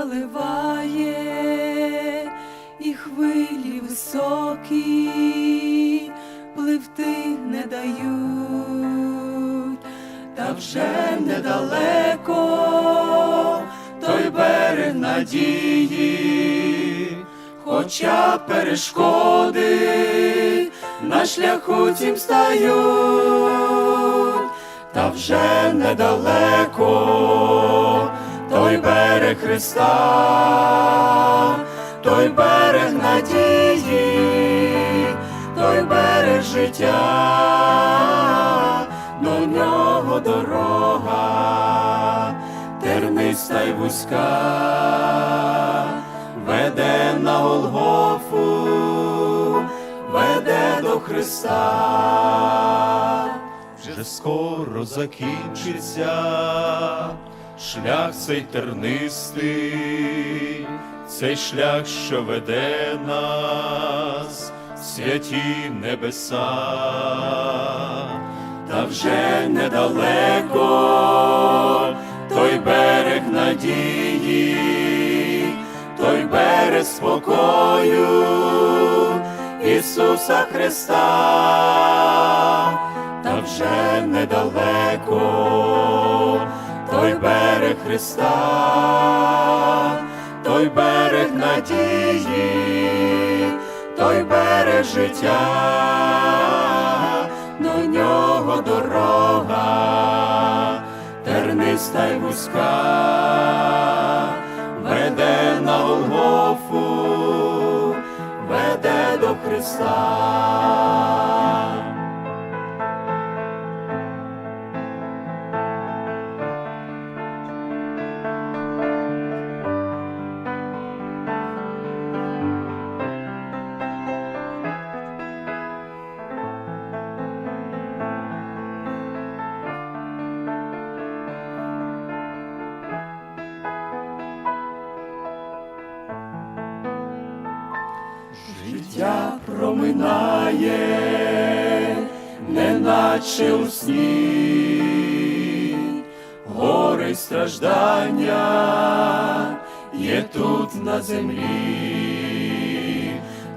заливає, і хвилі високі пливти не дають, та вже недалеко той берег надії, хоча перешкоди на шляху тім стають, та вже недалеко той берег Христа, той берег надії, той берег життя, до нього дорога, терниста й вузька, веде на Голгофу, веде до Христа. вже скоро закінчиться шлях цей тернистий, цей шлях, що веде нас, в святі небеса, та вже недалеко той берег надії, той берег спокою Ісуса Христа, та вже недалеко той берег Христа, той берег надії, той берег життя до нього дорога, терниста й вузька, веде на Голгофу, веде до Христа. Життя проминає, неначе у сні, гори страждання є тут на землі,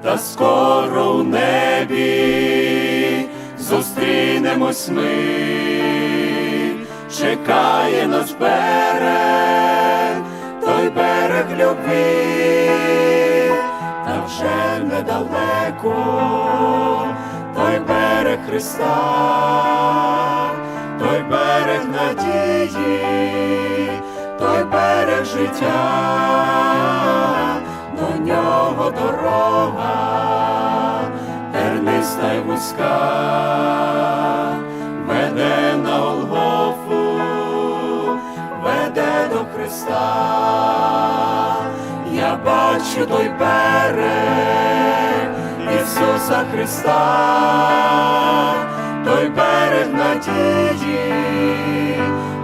та скоро у небі зустрінемось ми, чекає нас берег, той берег любві та вже недалеко той берег Христа, той берег надії, той берег життя, до нього дорога, терниста й вузька, веде на Голгофу, веде до Христа. Я бачу той берег Ісуса Христа, той берег надії,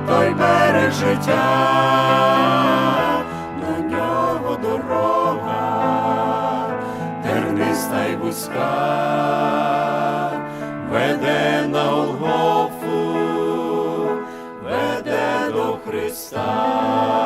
той берег життя, до нього дорога, терниста й вузька, веде на Голгофу, веде до Христа.